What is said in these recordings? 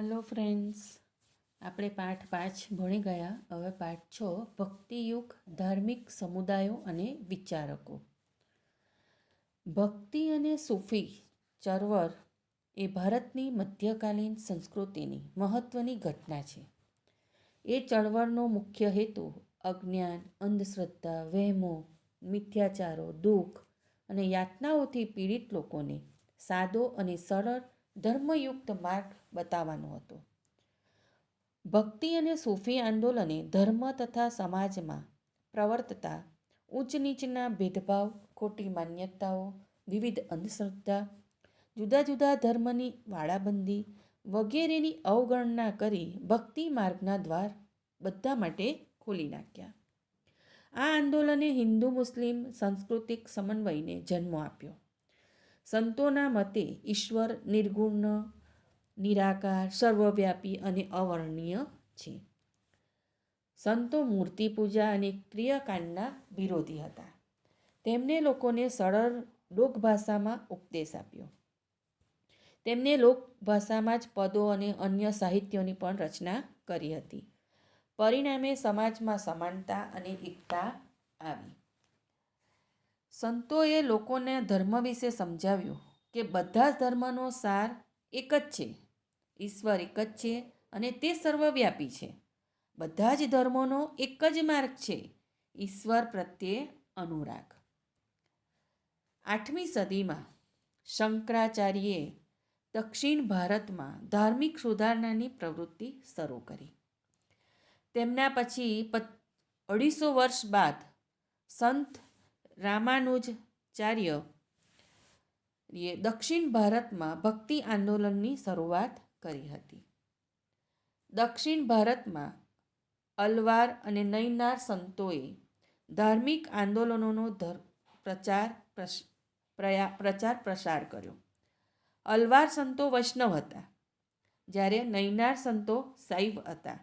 Hello friends, આપણે પાઠ પાંચ ભણી ગયા. હવે પાઠ છ ભક્તિયુગ ધાર્મિક સમુદાયો અને વિચારકો. ભક્તિ અને સૂફી ચળવળ એ ભારતની મધ્યકાલીન સંસ્કૃતિની મહત્ત્વની ઘટના છે. એ ચળવળનો મુખ્ય હેતુ અજ્ઞાન, અંધશ્રદ્ધા, વહેમો, મિથ્યાચારો, દુઃખ અને યાતનાઓથી પીડિત લોકોને સાદો અને સરળ ધર્મયુક્ત માર્ગ બતાવવાનો હતો. ભક્તિ અને સૂફી આંદોલને ધર્મ તથા સમાજમાં પ્રવર્તતા ઉચ્ચ નીચના ભેદભાવ, ખોટી માન્યતાઓ, વિવિધ અંધશ્રદ્ધા, જુદા જુદા ધર્મની વાડાબંધી વગેરેની અવગણના કરી ભક્તિ માર્ગના દ્વાર બધા માટે ખોલી નાખ્યા. આ આંદોલને હિન્દુ, મુસ્લિમ, સાંસ્કૃતિક સમન્વયને જન્મ આપ્યો. સંતોના મતે ઈશ્વર નિર્ગુણ, નિરાકાર, સર્વવ્યાપી અને અવર્ણનીય છે. સંતો મૂર્તિ પૂજા અને ક્રિયાકાંડના વિરોધી હતા. તેમને લોકોને સરળ લોકભાષામાં ઉપદેશ આપ્યો. તેમને લોકભાષામાં જ પદો અને અન્ય સાહિત્યોની પણ રચના કરી હતી. પરિણામે સમાજમાં સમાનતા અને એકતા આવી. સંતોએ લોકોને ધર્મ વિશે સમજાવ્યું કે બધા જ ધર્મનો સાર એક જ છે. ઈશ્વર એક જ છે અને તે સર્વવ્યાપી છે. બધા જ ધર્મોનો એક જ માર્ગ છે. ઈશ્વર પ્રત્યે અનુરાગ. આઠમી સદીમાં શંકરાચાર્યે દક્ષિણ ભારતમાં ધાર્મિક સુધારણાની પ્રવૃત્તિ શરૂ કરી. તેમના પછી અઢીસો વર્ષ બાદ સંત રામાનુજાચાર્ય એ દક્ષિણ ભારતમાં ભક્તિ આંદોલનની શરૂઆત કરી હતી. દક્ષિણ ભારતમાં અલવાર અને નૈનાર સંતોએ ધાર્મિક આંદોલનોનો પ્રચાર પ્રચાર પ્રસાર કર્યો. અલવાર સંતો વૈષ્ણવ હતા, જ્યારે નૈનાર સંતો શૈવ હતા.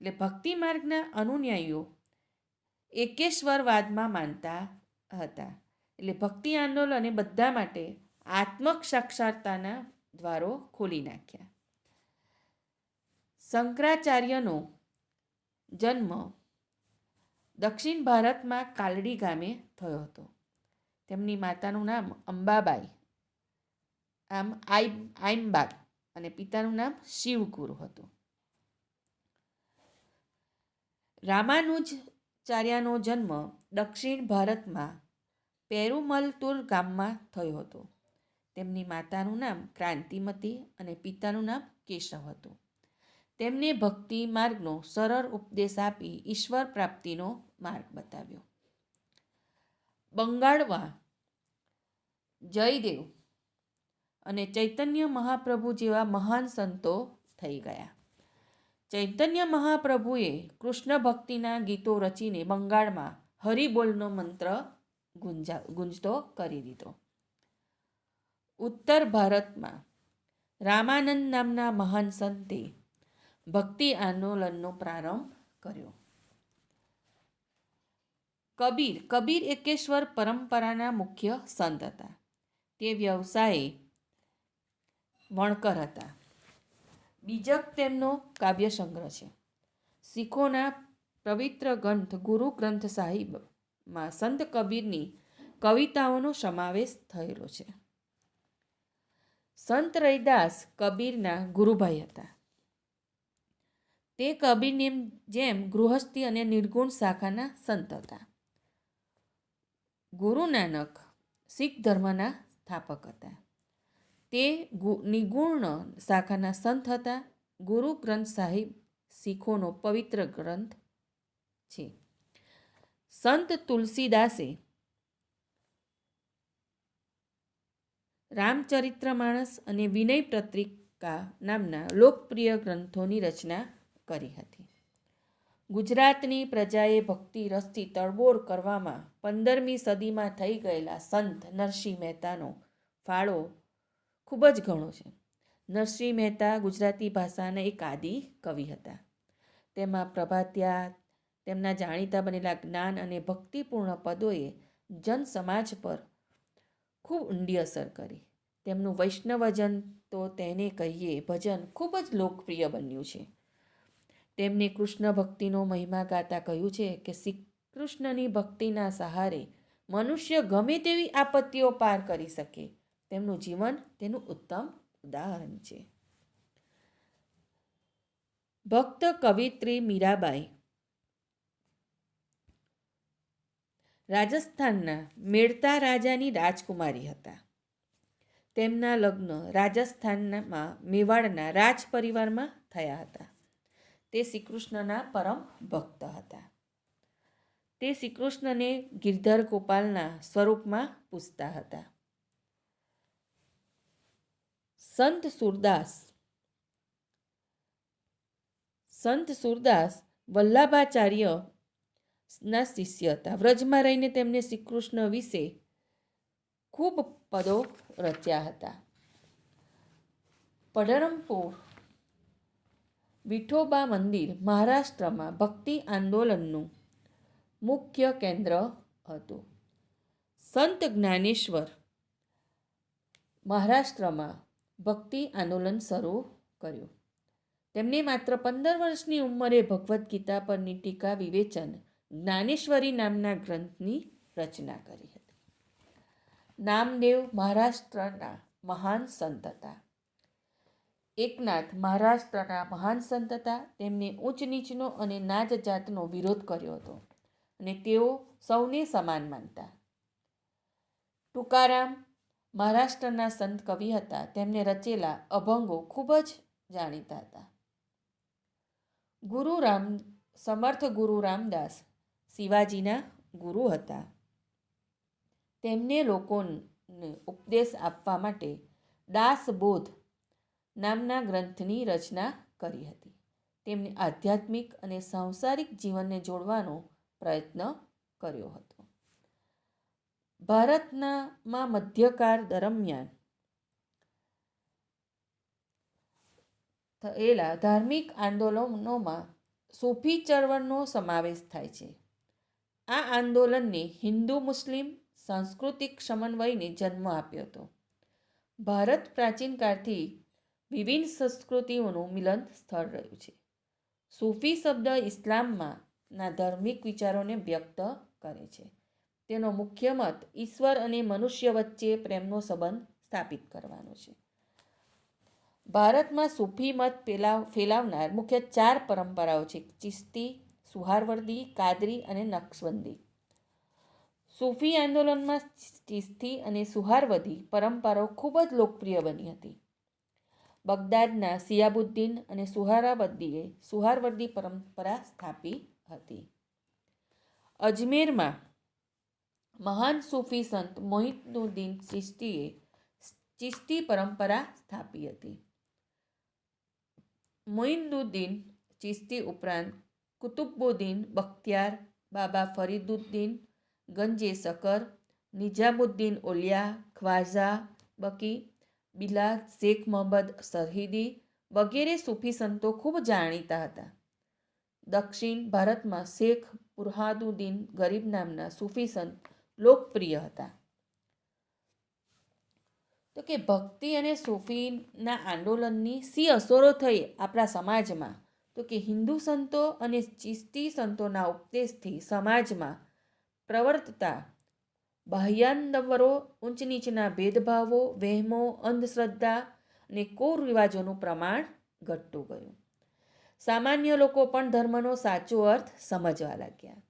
એટલે ભક્તિ માર્ગના અનુન્યાયીઓ એકેશ્વરવાદમાં માનતા હતા. એટલે ભક્તિ આંદોલને બધા માટે આત્મક સાક્ષરતાના દ્વારો ખોલી નાખ્યા. શંકરાચાર્યનો જન્મ દક્ષિણ ભારતમાં કાલડી ગામે થયો હતો. તેમની માતાનું નામ અંબાબાઈ, આમ આઈ આઈમબાગ અને પિતાનું નામ શિવગુરુ હતું. રામાનુજાચાર્યનો જન્મ દક્ષિણ ભારતમાં પેરુમલતુર ગામમાં થયો હતો. તેમની માતાનું નામ ક્રાંતિમતી અને પિતાનું નામ કેશવ હતું. તેમને ભક્તિ માર્ગનો સરળ ઉપદેશ આપી ઈશ્વર પ્રાપ્તિનો માર્ગ બતાવ્યો. બંગાળમાં જયદેવ અને ચૈતન્ય મહાપ્રભુ જેવા મહાન સંતો થઈ ગયા. ચૈતન્ય મહાપ્રભુએ કૃષ્ણ ભક્તિના ગીતો રચીને બંગાળમાં હરિબોલનો મંત્ર ગુંજા, ગુંજતો કરી દીધો. ઉત્તર ભારતમાં રામાનંદ નામના મહાન સંતે ભક્તિ આંદોલનનો પ્રારંભ કર્યો. કબીર કબીર એકેશ્વર પરંપરાના મુખ્ય સંત હતા. તે વ્યવસાયે વણકર હતા. બીજક તેમનો કાવ્ય સંગ્રહ છે. શીખોના પવિત્ર ગ્રંથ ગુરુ ગ્રંથ સાહિબમાં સંત કબીરની કવિતાઓનો સમાવેશ થયેલો છે. સંત રૈદાસ કબીરના ગુરુભાઈ હતા. તે કબીરની જેમ ગૃહસ્થી અને નિર્ગુણ શાખાના સંત હતા. ગુરુ નાનક શીખ ધર્મના સ્થાપક હતા. તે નિગુણ શાખાના સંત હતા. ગુરુ ગ્રંથ સાહિબ શીખોનો પવિત્ર ગ્રંથ છે. સંત તુલસીદાસે રામચરિત્ર માણસ અને વિનય પત્રિકા નામના લોકપ્રિય ગ્રંથોની રચના કરી હતી. ગુજરાતની પ્રજાએ ભક્તિ રસથી તળબોળ કરવામાં પંદરમી સદીમાં થઈ ગયેલા સંત નરસિંહ મહેતાનો ફાળો ખૂબ જ ઘણો છે. નરસિંહ મહેતા ગુજરાતી ભાષાના એક આદિ કવિ હતા. તેમાં પ્રભાત્યા તેમના જાણીતા બનેલા જ્ઞાન અને ભક્તિપૂર્ણ પદોએ જન સમાજ પર ખૂબ ઊંડી અસર કરી. તેમનું વૈષ્ણવજન તો તેને કહીએ ભજન ખૂબ જ લોકપ્રિય બન્યું છે. તેમને કૃષ્ણ ભક્તિનો મહિમા ગાતા કહ્યું છે કે શ્રી કૃષ્ણની ભક્તિના સહારે મનુષ્ય ગમે તેવી આપત્તિઓ પાર કરી શકે. તેમનું જીવન તેનું ઉત્તમ ઉદાહરણ છે. ભક્ત કવિત્રી મીરાબાઈ રાજસ્થાનના મેળતા રાજાની રાજકુમારી હતા. તેમના લગ્ન રાજસ્થાનમાં મેવાડના રાજ પરિવારમાં થયા હતા. તે શ્રીકૃષ્ણના પરમ ભક્ત હતા. તે શ્રીકૃષ્ણને ગિરધર ગોપાલના સ્વરૂપમાં પૂજતા હતા. સંત સુરદાસ સંત સુરદાસ વલ્લભાચાર્ય ના શિષ્ય હતા વ્રજમાં રહીને તેમને શ્રીકૃષ્ણ વિશે ખૂબ પદો રચ્યા હતા. પડરમપુર વિઠોબા મંદિર મહારાષ્ટ્રમાં ભક્તિ આંદોલનનું મુખ્ય કેન્દ્ર હતું. સંત જ્ઞાનેશ્વર મહારાષ્ટ્રમાં ભક્તિ આંદોલન શરૂ કર્યું. તેમણે માત્ર પંદર વર્ષની ઉંમરે ભગવદ્ ગીતા પરની ટીકા વિવેચન જ્ઞાનેશ્વરી નામના ગ્રંથની રચના કરી હતી. નામદેવ મહારાષ્ટ્રના મહાન સંત હતા. એકનાથ મહારાષ્ટ્રના મહાન સંત હતા. તેમને ઉચ્ચ નીચનો અને નાચ જાતનો વિરોધ કર્યો હતો અને તેઓ સૌને સમાન માનતા. ટુકારામ મહારાષ્ટ્રના સંત કવિ હતા. તેમને રચેલા અભંગો ખૂબ જ જાણીતા હતા. ગુરુ રામ સમર્થ ગુરુ રામદાસ શિવાજીના ગુરુ હતા. તેમને લોકોને ઉપદેશ આપવા માટે દાસબોધ નામના ગ્રંથની રચના કરી હતી. તેમણે આધ્યાત્મિક અને સાંસારિક જીવનને જોડવાનો પ્રયત્ન કર્યો હતો. ભારતનામાં મધ્યકાળ દરમિયાન થયેલા ધાર્મિક આંદોલનોમાં સૂફી ચળવળનો સમાવેશ થાય છે. આ આંદોલનને હિન્દુ, મુસ્લિમ, સાંસ્કૃતિક સમન્વયને જન્મ આપ્યો હતો. ભારત પ્રાચીન કાળથી વિભિન્ન સંસ્કૃતિઓનું મિલન સ્થળ રહ્યું છે. સૂફી શબ્દ ઇસ્લામમાં ના ધાર્મિક વિચારોને વ્યક્ત કરે છે. તેનો મુખ્ય મત ઈશ્વર અને મનુષ્ય વચ્ચે પ્રેમનો સંબંધ સ્થાપિત કરવાનો છે. ભારતમાં સૂફી મત ફેલાવ, ફેલાવનાર મુખ્ય ચાર પરંપરાઓ છે, ચિસ્તી સુહારવર્દી, કાદરી અને નકશબંદી સૂફી આંદોલનમાં ચિસ્તી અને સુહારવદી પરંપરાઓ ખૂબ જ લોકપ્રિય બની હતી. બગદાદના સિયાબુદ્દીન અને સુહારાવદીએ સુહારવર્દી પરંપરા સ્થાપી હતી. અજમેરમાં મહાન સૂફી સંત મોહિતનુદ્દીન ચિસ્તીએ ચિશ્તી પરંપરા સ્થાપી હતી. મોઇનુદ્દીન ચિશ્તી ઉપરાંત કુતુબુદ્દીન બખ્તિયાર, બાબા ફરીદુદ્દીન ગંજે સકર નિઝામુદ્દીન ઓલિયા, ખ્વાઝા, બકી બિલા શેખ મોહમ્મદ સરહિદી વગેરે સૂફી સંતો ખૂબ જાણીતા હતા. દક્ષિણ ભારતમાં શેખ બુરહાદુદ્દીન ગરીબ નામના સૂફી સંત લોકપ્રિય હતા. તો કે ભક્તિ અને સૂફીના આંદોલનની સી અસરો થઈ આપણા સમાજમાં? તો કે હિન્દુ સંતો અને ચિસ્તી સંતોના ઉપદેશથી સમાજમાં પ્રવર્તતા બાહ્યાંદવરો ઊંચ નીચના ભેદભાવો, વહેમો, અંધશ્રદ્ધા અને કુરિવાજોનું પ્રમાણ ઘટતું ગયું. સામાન્ય લોકો પણ ધર્મનો સાચો અર્થ સમજવા લાગ્યા.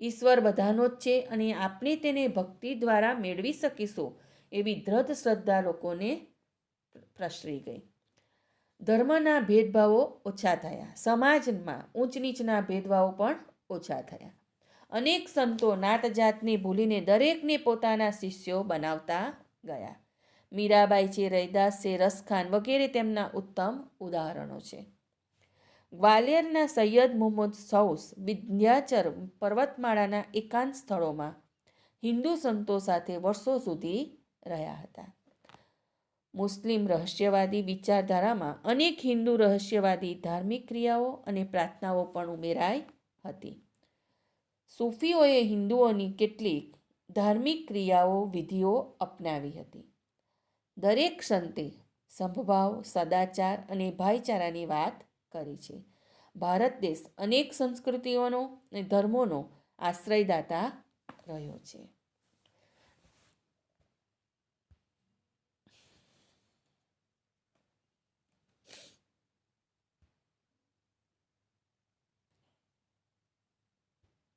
ઈશ્વર બધાનો જ છે અને આપણે તેને ભક્તિ દ્વારા મેળવી શકીશું એવી દ્રઢ શ્રદ્ધા લોકોને પ્રસરી ગઈ. ધર્મના ભેદભાવો ઓછા થયા. સમાજમાં ઊંચ નીચના ભેદભાવો પણ ઓછા થયા. અનેક સંતો નાત જાતને ભૂલીને દરેકને પોતાના શિષ્યો બનાવતા ગયા. મીરાબાઈ છે, રૈદાસ છે, રસખાન વગેરે તેમના ઉત્તમ ઉદાહરણો છે. ગ્વાલિયરના સૈયદ મુહમ્મદ સૌસ વિંધ્યાચર પર્વતમાળાના એકાંત સ્થળોમાં હિન્દુ સંતો સાથે વર્ષો સુધી રહ્યા હતા. મુસ્લિમ રહસ્યવાદી વિચારધારામાં અનેક હિન્દુ રહસ્યવાદી ધાર્મિક ક્રિયાઓ અને પ્રાર્થનાઓ પણ ઉમેરાઈ હતી. સૂફીઓએ હિન્દુઓની કેટલીક ધાર્મિક ક્રિયાઓ, વિધિઓ અપનાવી હતી. દરેક સંતે સંભભાવ સદાચાર અને ભાઈચારાની વાત કરી છે. ભારત દેશ અનેક સંસ્કૃતિઓનો અને ધર્મોનો આશ્રયદાતા રહ્યો છે.